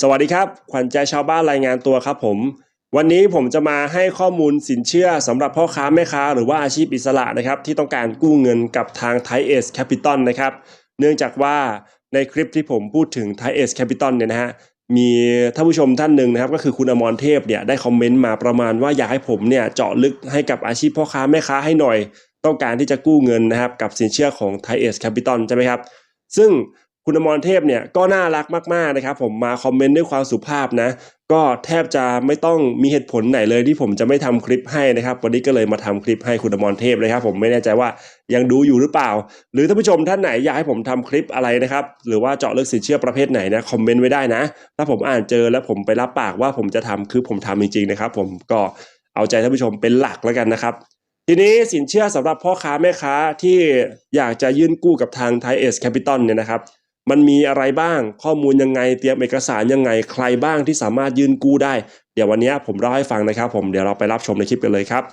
สวัสดีครับ ขวัญใจชาวบ้านรายงานตัวครับผม วันนี้ผมจะมาให้ข้อมูลสินเชื่อสำหรับพ่อค้าแม่ค้าหรือว่าอาชีพอิสระนะครับ ที่ต้องการกู้เงินกับทาง Thai a c e Capital นะครับ เนื่องจากว่าในคลิปที่ผมพูดถึง Thai a c e Capital เนี่ยนะฮะมีท่านผู้ชมท่านหนึ่งนะครับ ก็คือคุณอมรเทพเนี่ยได้คอมเมนต์มาประมาณว่าอยากให้ผมเนี่ยเจาะลึกให้กับอาชีพพ่อค้าแม่ค้าให้หน่อย ต้องการที่จะกู้เงินนะครับกับสินเชื่อของ Thai a c e Capital ใช่ไหมครับซึ่ง คุณอมรเทพเนี่ยก็น่ารักมากๆนะครับ ผมมาคอมเมนต์ด้วยความสุภาพนะ ก็แทบจะไม่ต้องมีเหตุผลไหนเลยที่ผมจะไม่ทำคลิปให้นะครับ วันนี้ก็เลยมาทำคลิปให้คุณอมรเทพเลยครับ ผมไม่แน่ใจว่ายังดูอยู่หรือเปล่า หรือท่านผู้ชมท่านไหนอยากให้ผมทำคลิปอะไรนะครับ หรือว่าเจาะลึกสินเชื่อประเภทไหนนะคอมเมนต์ไว้ได้นะ ถ้าผมอ่านเจอแล้วผมไปรับปากว่าผมจะทำคือผมทำจริงๆนะครับ ผมก็เอาใจท่านผู้ชมเป็นหลักแล้วกันนะครับทีนี้สินเชื่อสำหรับพ่อค้าแม่ค้าที่อยากจะยื่นกู้กับทาง Thai a c e Capital เนี่ยนะครับ มันมีอะไรบ้าง ข้อมูลยังไง เตรียมเอกสารยังไง ใครบ้างที่สามารถยื่นกู้ได้ เดี๋ยววันนี้ผมเล่าให้ฟังนะครับ ผม เดี๋ยวเราไปรับชมในคลิปกันเลยครับ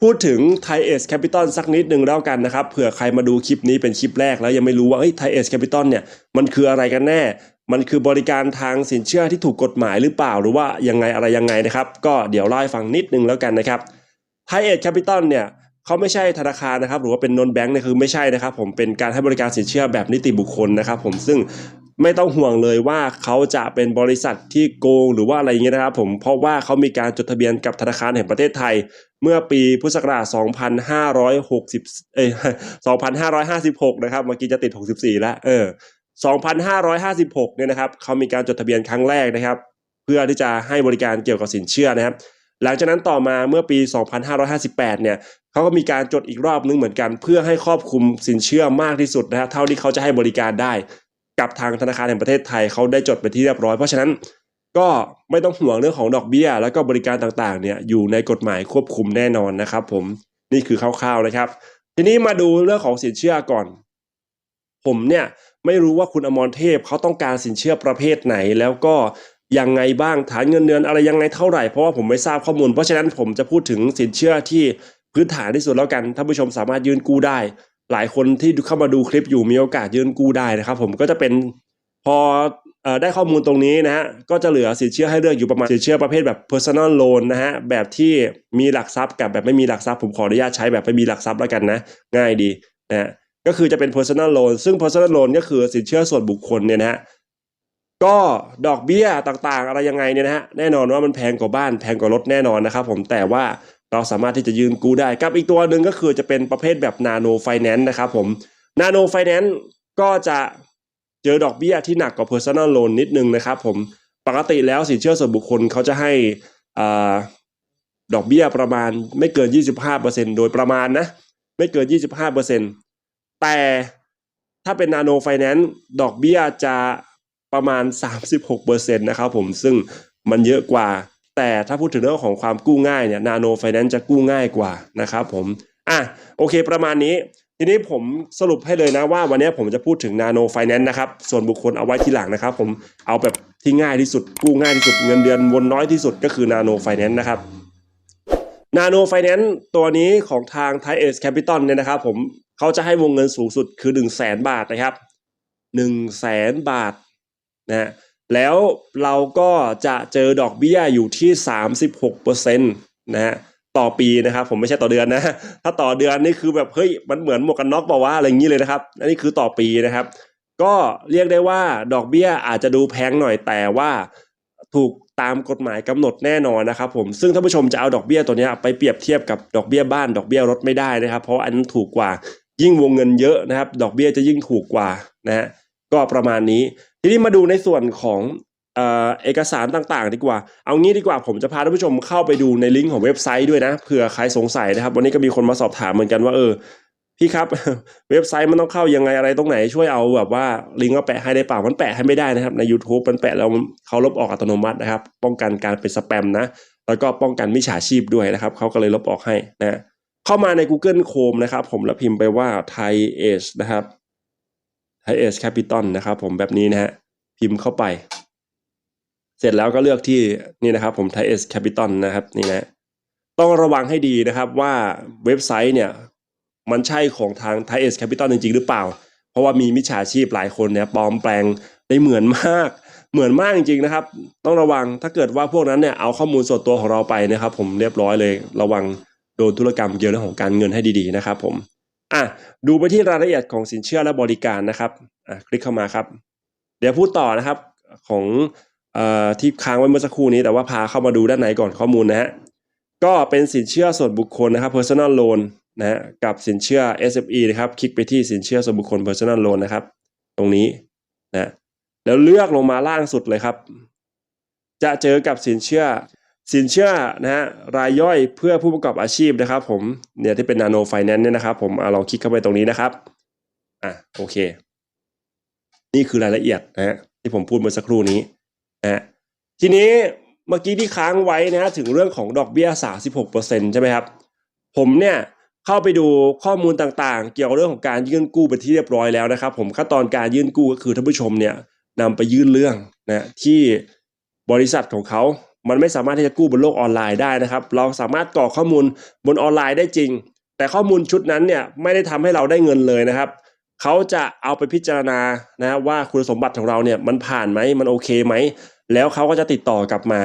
พูดถึง Thai a c e Capital สักนิดหนึ่งแล้วกันนะครับเผื่อใครมาดูคลิปนี้เป็นคลิปแรกแล้วยังไม่รู้ว่าเอ้ย Thai a c e Capital เนี่ยมันคืออะไรกันแน่ มันคือบริการทางสินเชื่อที่ถูกกฎหมายหรือเปล่าหรือว่ายังไงอะไรยังไงนะครับ ก็เดี๋ยวเล่าให้ฟังนิดนึงแล้วกันนะครับไทยเอ็ดแคปิตอลเนี่ย เขาไม่ใช่ธนาคารนะครับ หรือว่าเป็นนนแบงค์เนี่ยคือไม่ใช่นะครับ ผมเป็นการให้บริการสินเชื่อแบบนิติบุคคลนะครับ ผมซึ่งไม่ต้องห่วงเลยว่าเขาจะเป็นบริษัทที่โกงหรือว่าอะไรอย่างเงี้ยนะครับผมเพราะว่าเขามีการจดทะเบียนกับธนาคารแห่งประเทศไทย เมื่อปีพุทธศักราช 2560 เอ้ย 2556 นะครับ เมื่อกี้จะติด 64 แล้ว เออ 2556 เนี่ยนะครับเขามีการจดทะเบียนครั้งแรกนะครับ เพื่อที่จะให้บริการเกี่ยวกับสินเชื่อนะครับ หลังจากนั้นต่อมาเมื่อปี 2558 เนี่ยเขาก็มีการจดอีกรอบนึงเหมือนกัน เพื่อให้ครอบคลุมสินเชื่อมากที่สุดนะฮะเท่าที่เขาจะให้บริการได้ กับทางธนาคารแห่งประเทศไทยเขาได้จดไปที่เรียบร้อยเพราะฉะนั้นก็ไม่ต้องห่วงเรื่องของดอกเบี้ย แล้วก็บริการต่างๆเนี่ยอยู่ในกฎหมายควบคุมแน่นอนนะครับผมนี่คือคร่าวๆนะครับ ทีนี้มาดูเรื่องของสินเชื่อก่อน ผมเนี่ยไม่รู้ว่าคุณอมรเทพเขาต้องการสินเชื่อประเภทไหน แล้วก็ ยังไงบ้างฐานเงินเดือนอะไรยังไงเท่าไหร่เพราะว่าผมไม่ทราบข้อมูล เพราะฉะนั้นผมจะพูดถึงสินเชื่อที่พื้นฐานที่สุดแล้วกันท่านผู้ชมสามารถยืนกู้ได้ หลายคนที่เข้ามาดูคลิปอยู่มีโอกาสยืนกู้ได้นะครับ ผมก็จะเป็นพอเอ่อได้ข้อมูลตรงนี้นะฮะก็จะเหลือสินเชื่อให้เลือกอยู่ประมาณสินเชื่อประเภทแบบ personal loan นะฮะแบบที่มีหลักทรัพย์กับแบบไม่มีหลักทรัพย์ผมขออนุญาตใช้แบบไม่มีหลักทรัพย์แล้วกันนะ ง่ายดีนะฮะก็คือจะเป็น personal loan ซึ่ง personal loan ก็คือสินเชื่อส่วนบุคคลเนี่ยนะฮะ ก็ดอกเบี้ยต่างๆ อะไรยังไงเนี่ยนะฮะแน่นอนว่ามันแพงกว่าบ้านแพงกว่ารถแน่นอนนะครับผมแต่ว่าเราสามารถที่จะยืนกู้ได้กับอีกตัวหนึ่งก็คือจะเป็นประเภทแบบนาโนไฟแนนซ์นะครับผมนาโนไฟแนนซ์ก็จะเจอดอกเบี้ยที่หนักกว่า personal loan นิดนึงนะครับผมปกติแล้วสินเชื่อส่วนบุคคลเขาจะให้อ่าดอกเบี้ยประมาณไม่เกิน 25%โดยประมาณนะไม่เกิน 25%แต่ถ้าเป็นนาโนไฟแนนซ์ดอกเบี้ยจะ ประมาณ 36%นะครับผมซึ่งมันเยอะกว่า แต่ถ้าพูดถึงเรื่องของความกู้ง่ายเนี่ยนาโนไฟแนนซ์จะกู้ง่ายกว่านะครับผมอะโอเคประมาณนี้ ทีนี้ผมสรุปให้เลยนะว่าวันนี้ผมจะพูดถึงนาโนไฟแนนซ์นะครับส่วนบุคคลเอาไว้ทีหลังนะครับ ผมเอาแบบที่ง่ายที่สุดกู้ง่ายที่สุดเงินเดือนวนน้อยที่สุดก็คือนาโนไฟแนนซ์นะครับนาโนไฟแนนซ์ตัวนี้ของทาง Thai a c e Capital เนี่ยนะครับ ผมเขาจะให้วงเงินสูงสุดคือ 1 0 0 0 0แสนบาทนะครับ 1 0 0 0 0แสนบาท นะแล้วเราก็จะเจอดอกเบี้ยอยู่ที่ 36%นะฮะต่อปีนะครับ ผมไม่ใช่ต่อเดือนนะ ถ้าต่อเดือนนี่คือแบบเฮ้ยมันเหมือนหมวกกันน็อกเปล่าอะไรอย่างนี้เลยนะครับอันนี้คือต่อปีนะครับ ก็เรียกได้ว่าดอกเบี้ยอาจจะดูแพงหน่อยแต่ว่าถูกตามกฎหมายกำหนดแน่นอนนะครับผมซึ่งท่านผู้ชมจะเอาดอกเบี้ยตัวนี้ไปเปรียบเทียบกับดอกเบี้ยบ้านดอกเบี้ยรถไม่ได้นะครับ เพราะอันนั้นถูกกว่ายิ่งวงเงินเยอะนะครับ ดอกเบี้ยจะยิ่งถูกกว่านะฮะ ก็ประมาณนี้ ทีนี้มาดูในส่วนของเอกสารต่างๆ ดีกว่า เอางี้ดีกว่าผมจะพาท่านผู้ชมเข้าไปดูในลิงก์ของเว็บไซต์ด้วยนะเผื่อใครสงสัยนะครับ วันนี้ก็มีคนมาสอบถามเหมือนกันว่าเออพี่ครับเว็บไซต์มันต้องเข้ายังไงอะไรตรงไหนช่วยเอาแบบว่าลิงก์มาแปะให้ได้เปล่ามันแปะให้ไม่ได้นะครับใน YouTube มันแปะแล้วเขาลบออกอัตโนมัตินะครับ ป้องกันการเป็นสแปมนะแล้วก็ป้องกันมิจฉาชีพด้วยนะครับเขาก็เลยลบออกให้นะเข้ามาใน Google Chrome นะครับ ผมแล้วพิมพ์ไปว่า Thai Age นะครับ Thai Age Capital นะครับผมแบบนี้นะฮะพิมพ์เข้าไป เสร็จแล้วก็เลือกที่นี่นะครับผม Thai Age Capital นะครับนี่นะต้องระวังให้ดีนะครับว่าเว็บไซต์เนี่ยมันใช่ของทางไทเอสแคปิตอลจริง ๆ หรือเปล่า เพราะว่ามีมิจฉาชีพหลายคนเนี่ยปลอมแปลงได้เหมือนมาก เหมือนมากจริงๆนะครับ ต้องระวังถ้าเกิดว่าพวกนั้นเนี่ยเอาข้อมูลส่วนตัวของเราไปนะครับ ผมเรียบร้อยเลย ระวังโดนธุรกรรมเกี่ยวเรื่องของการเงินให้ดีๆนะครับผม อะดูไปที่รายละเอียดของสินเชื่อและบริการนะครับอะคลิกเข้ามาครับ เดี๋ยวพูดต่อนะครับของเอ่อที่ค้างไว้เมื่อสักครู่นี้ แต่ว่าพาเข้ามาดูด้านในก่อนข้อมูลนะฮะก็เป็นสินเชื่อส่วนบุคคลนะครับ personal loan นะฮะกับสินเชื่อ SME นะครับ คลิกไปที่สินเชื่อส่วนบุคคล personal loan นะครับ ตรงนี้นะแล้วเลือกลงมาล่างสุดเลยครับ จะเจอกับสินเชื่อ สินเชื่อนะฮะรายย่อยเพื่อผู้ประกอบอาชีพนะครับ ผมเนี่ยที่เป็น nano finance เนี่ยนะครับ ผมเอาลองคลิกเข้าไปตรงนี้นะครับอะโอเค นี่คือรายละเอียดนะฮะที่ผมพูดเมื่อสักครู่นี้นะฮะทีนี้เมื่อกี้ที่ค้างไว้นะฮะถึงเรื่องของดอกเบี้ย 36%ใช่ไหมครับ ผมเนี่ยเข้าไปดูข้อมูลต่างๆ เกี่ยวกับเรื่องของการยื่นกู้ไปที่เรียบร้อยแล้วนะครับ ผมขั้นตอนการยื่นกู้ก็คือท่านผู้ชมเนี่ยนำไปยื่นเรื่องนะที่บริษัทของเขา มันไม่สามารถที่จะกู้บนโลกออนไลน์ได้นะครับ เราสามารถกรอกข้อมูลบนออนไลน์ได้จริง แต่ข้อมูลชุดนั้นเนี่ยไม่ได้ทำให้เราได้เงินเลยนะครับเขาจะเอาไปพิจารณานะว่าคุณสมบัติของเราเนี่ยมันผ่านไหมมันโอเคไหมแล้วเขาก็จะติดต่อกลับมา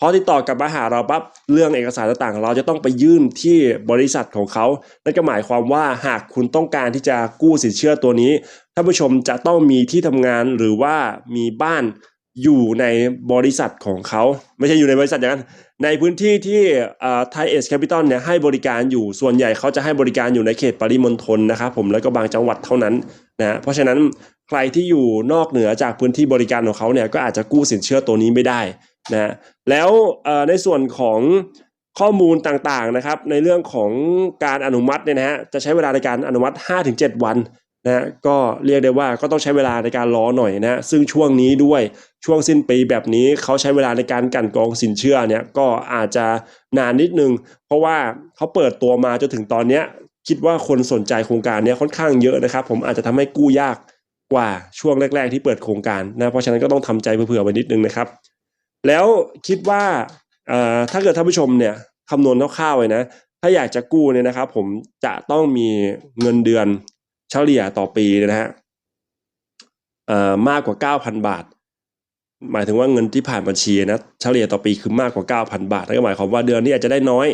พอติดต่อกลับมาหาเราปั๊บเรื่องเอกสารต่างๆ เราจะต้องไปยื่นที่บริษัทของเขานั่นก็หมายความว่าหากคุณต้องการที่จะกู้สินเชื่อตัวนี้ท่านผู้ชมจะต้องมีที่ทำงานหรือว่ามีบ้าน อยู่ในบริษัทของเขา ไม่ใช่อยู่ในบริษัทอย่างนั้น ในพื้นที่ที่ไทยเอสแคปิตอลเนี่ยให้บริการอยู่ส่วนใหญ่เขาจะให้บริการอยู่ในเขตปริมณฑลนะครับผมแล้วก็บางจังหวัดเท่านั้นนะเพราะฉะนั้นใครที่อยู่นอกเหนือจากพื้นที่บริการของเขาเนี่ยก็อาจจะกู้สินเชื่อตัวนี้ไม่ได้นะแล้วในส่วนของข้อมูลต่างๆนะครับในเรื่องของการอนุมัติเนี่ยนะฮะจะใช้เวลาในการอนุมัติ 5-7 วัน นะก็เรียกได้ว่าก็ต้องใช้เวลาในการรอหน่อยนะซึ่งช่วงนี้ด้วยช่วงสิ้นปีแบบนี้เขาใช้เวลาในการกันกองสินเชื่อเนี่ยก็อาจจะนานนิดนึง เพราะว่าเขาเปิดตัวมาจนถึงตอนเนี้ยคิดว่าคนสนใจโครงการนี้ค่อนข้างเยอะนะครับ ผมอาจจะทำให้กู้ยากกว่าช่วงแรก ๆ ที่เปิดโครงการนะเพราะฉะนั้นก็ต้องทำใจเผื่อๆไว้นิดนึงนะครับ แล้วคิดว่าถ้าเกิดท่านผู้ชมเนี่ยคำนวณคร่าวๆเลยนะถ้าอยากจะกู้เนี่ยนะครับ ผมจะต้องมีเงินเดือน เฉลี่ยต่อปีนะฮะมากกว่า 9,000 บาท หมายถึงว่าเงินที่ผ่านบัญชีนะเฉลี่ยต่อปีคือมากกว่า 9,000 บาทนั่นก็หมายความว่าเดือนนี้อาจจะได้น้อย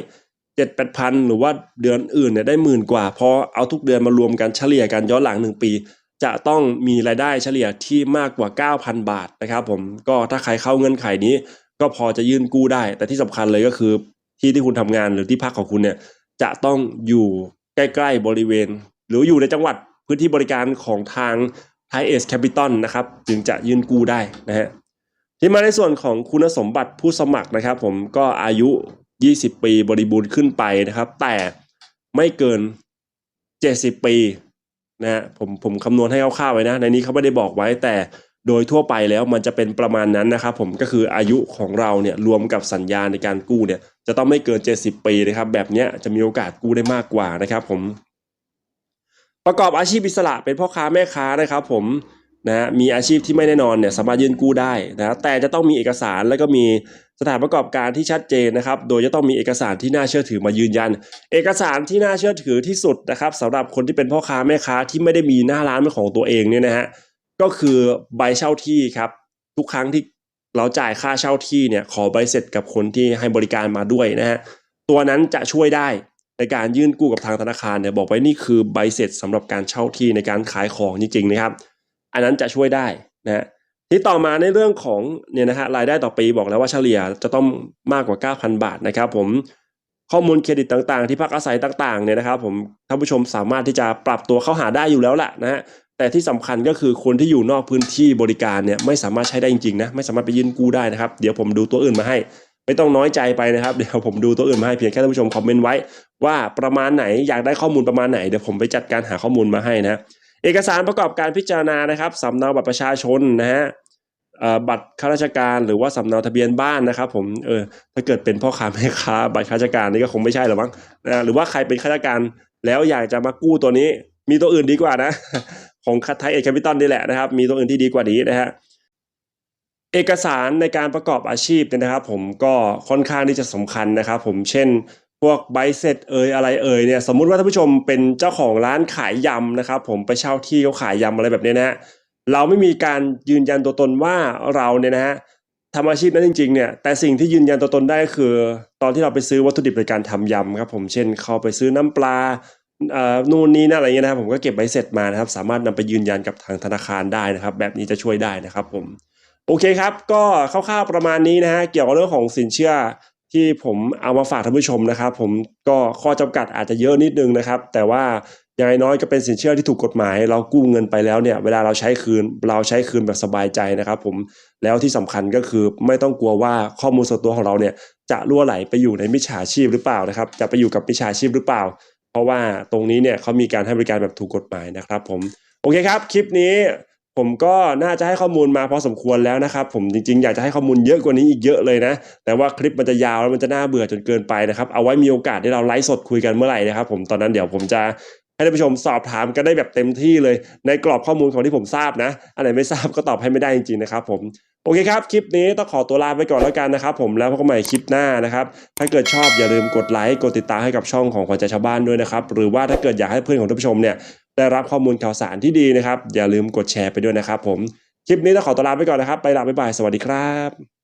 เจ็ดแปดพันหรือว่าเดือนอื่นเนี่ยได้หมื่นกว่าพอเอาทุกเดือนมารวมกันเฉลี่ยกันย้อนหลังหนึ่งปี จะต้องมีรายได้เฉลี่ยที่มากกว่า 9,000 บาทนะครับผมก็ถ้าใครเข้าเงื่อนไขนี้ ก็พอจะยื่นกู้ได้ แต่ที่สำคัญเลยก็คือที่ที่คุณทำงานหรือที่พักของคุณเนี่ยจะต้องอยู่ใกล้ ๆ บริเวณ หรืออยู่ในจังหวัดพื้นที่บริการของทาง Thai a c e Capital นะครับจึงจะยื่นกู้ได้นะฮะที่มาในส่วนของคุณสมบัติผู้สมัครนะครับ ผมก็อายุ 20 ปีบริบูรณ์ขึ้นไปนะครับ แต่ไม่เกิน 70 ปีนะฮะผมผมคำนวณให้คร่าวๆไว้นะ ในนี้เขาไม่ได้บอกไว้แต่โดยทั่วไปแล้วมันจะเป็นประมาณนั้นนะครับผมก็คืออายุของเราเนี่ยรวมกับสัญญาในการกู้เนี่ยจะต้องไม่เกิน 70 ปีนะครับ แบบเนี้ยจะมีโอกาสกู้ได้มากกว่านะครับผม ประกอบอาชีพอิสระเป็นพ่อค้าแม่ค้านะครับ ผมนะมีอาชีพที่ไม่แน่นอนเนี่ยสามารถยื่นกู้ได้นะแต่จะต้องมีเอกสารแล้วก็มีสถานประกอบการที่ชัดเจนนะครับ โดยจะต้องมีเอกสารที่น่าเชื่อถือมายืนยัน เอกสารที่น่าเชื่อถือที่สุดนะครับสำหรับคนที่เป็นพ่อค้าแม่ค้าที่ไม่ได้มีหน้าร้านเป็นของตัวเองเนี่ยนะฮะก็คือใบเช่าที่ครับ ทุกครั้งที่เราจ่ายค่าเช่าที่เนี่ยขอใบเสร็จกับคนที่ให้บริการมาด้วยนะฮะตัวนั้นจะช่วยได้ ในการยื่นกู้กับทางธนาคารเนี่ยบอกไว้นี่คือใบเสร็จสำหรับการเช่าที่ในการขายของจริงๆนะครับ อันนั้นจะช่วยได้นะที่ต่อมาในเรื่องของเนี่ยนะฮะรายได้ต่อปีบอกแล้วว่าเฉลี่ยจะต้องมากกว่า 9,000 บาทนะครับ ผมข้อมูลเครดิตต่างๆ ที่พักอาศัยต่างๆเนี่ยนะครับ ผมท่านผู้ชมสามารถที่จะปรับตัวเข้าหาได้อยู่แล้วแหละนะฮะแต่ที่สำคัญก็คือคนที่อยู่นอกพื้นที่บริการเนี่ยไม่สามารถใช้ได้จริงๆนะไม่สามารถไปยื่นกู้ได้นะครับ เดี๋ยวผมดูตัวอื่นมาให้ ไม่ต้องน้อยใจไปนะครับ เดี๋ยวผมดูตัวอื่นมาให้เพียงแค่ท่านผู้ชมคอมเมนต์ไว้ ว่าประมาณไหนอยากได้ข้อมูลประมาณไหนเดี๋ยวผมไปจัดการหาข้อมูลมาให้นะเอกสารประกอบการพิจารณานะครับสำเนาบัตรประชาชนนะฮะบัตรข้าราชการหรือว่าสำเนาทะเบียนบ้านนะครับ ผมเออถ้าเกิดเป็นพ่อค้าแม่ค้าบัตรข้าราชการนี่ก็คงไม่ใช่หรอกมั้งนะหรือว่าใครเป็นข้าราชการแล้วอยากจะมากู้ตัวนี้ มีตัวอื่นดีกว่านะ ของไทยเอแคปิตอลนี่แหละนะครับ มีตัวอื่นที่ดีกว่านี้นะฮะ เอกสารในการประกอบอาชีพเนี่ยนะครับ ผมก็ค่อนข้างที่จะสำคัญนะครับ ผมเช่น พวกใบเสร็จเอ่ยอะไรเอ่ยเนี่ยสมมุติว่าท่านผู้ชมเป็นเจ้าของร้านขายยำนะครับ ผมไปเช่าที่เขาขายยำอะไรแบบนี้นะฮะเราไม่มีการยืนยันตัวตนว่าเราเนี่ยนะฮะทำอาชีพนั้นจริงๆเนี่ยแต่สิ่งที่ยืนยันตัวตนได้ก็คือ ตอนที่เราไปซื้อวัตถุดิบในการทำยำครับ ผมเช่นเข้าไปซื้อน้ำปลาเอ่อนู่นนี่นั่นอะไรเงี้ยนะครับ ผมก็เก็บใบเสร็จมานะครับ สามารถนำไปยืนยันกับทางธนาคารได้นะครับ แบบนี้จะช่วยได้นะครับ ผม โอเคครับ ก็คร่าวๆประมาณนี้นะฮะเกี่ยวกับเรื่องของสินเชื่อที่ผมเอามาฝากท่านผู้ชมนะครับ ผมก็ข้อจำกัดอาจจะเยอะนิดนึงนะครับ แต่ว่าอย่างน้อยก็เป็นสินเชื่อที่ถูกกฎหมาย เรากู้เงินไปแล้วเนี่ยเวลาเราใช้คืนเราใช้คืนแบบสบายใจนะครับ ผมแล้วที่สำคัญก็คือไม่ต้องกลัวว่าข้อมูลส่วนตัวของเราเนี่ย จะล่วไหลไปอยู่ในมิจฉาชีพหรือเปล่านะครับ จะไปอยู่กับมิจฉาชีพหรือเปล่า เพราะว่าตรงนี้เนี่ยเขามีการให้บริการแบบถูกกฎหมายนะครับ ผมโอเคครับ คลิปนี้ ผมก็น่าจะให้ข้อมูลมาพอสมควรแล้วนะครับ ผมจริงๆ อยากจะให้ข้อมูลเยอะกว่านี้อีกเยอะเลยนะ แต่ว่าคลิปมันจะยาวแล้วมันจะน่าเบื่อจนเกินไปนะครับ เอาไว้มีโอกาสที่เราไลฟ์สดคุยกันเมื่อไหร่นะครับ ผมตอนนั้นเดี๋ยวผมจะให้ท่านผู้ชมสอบถามกันได้แบบเต็มที่เลย ในกรอบข้อมูลของที่ผมทราบนะอันไหนไม่ทราบก็ตอบให้ไม่ได้จริงๆนะครับ ผมโอเคครับ คลิปนี้ต้องขอตัวลาไปก่อนแล้วกันนะครับผมแล้วพบกันใหม่คลิปหน้านะครับ ถ้าเกิดชอบอย่าลืมกดไลค์กดติดตามให้กับช่องของขวัญใจชาวบ้านด้วยนะครับ หรือว่าถ้าเกิดอยากให้เพื่อนของท่านผู้ชมเนี่ย ได้รับข้อมูลข่าวสารที่ดีนะครับ อย่าลืมกดแชร์ไปด้วยนะครับผม คลิปนี้ต้องขอตัวลาไปก่อนนะครับ ไปลาบ๊ายบายสวัสดีครับ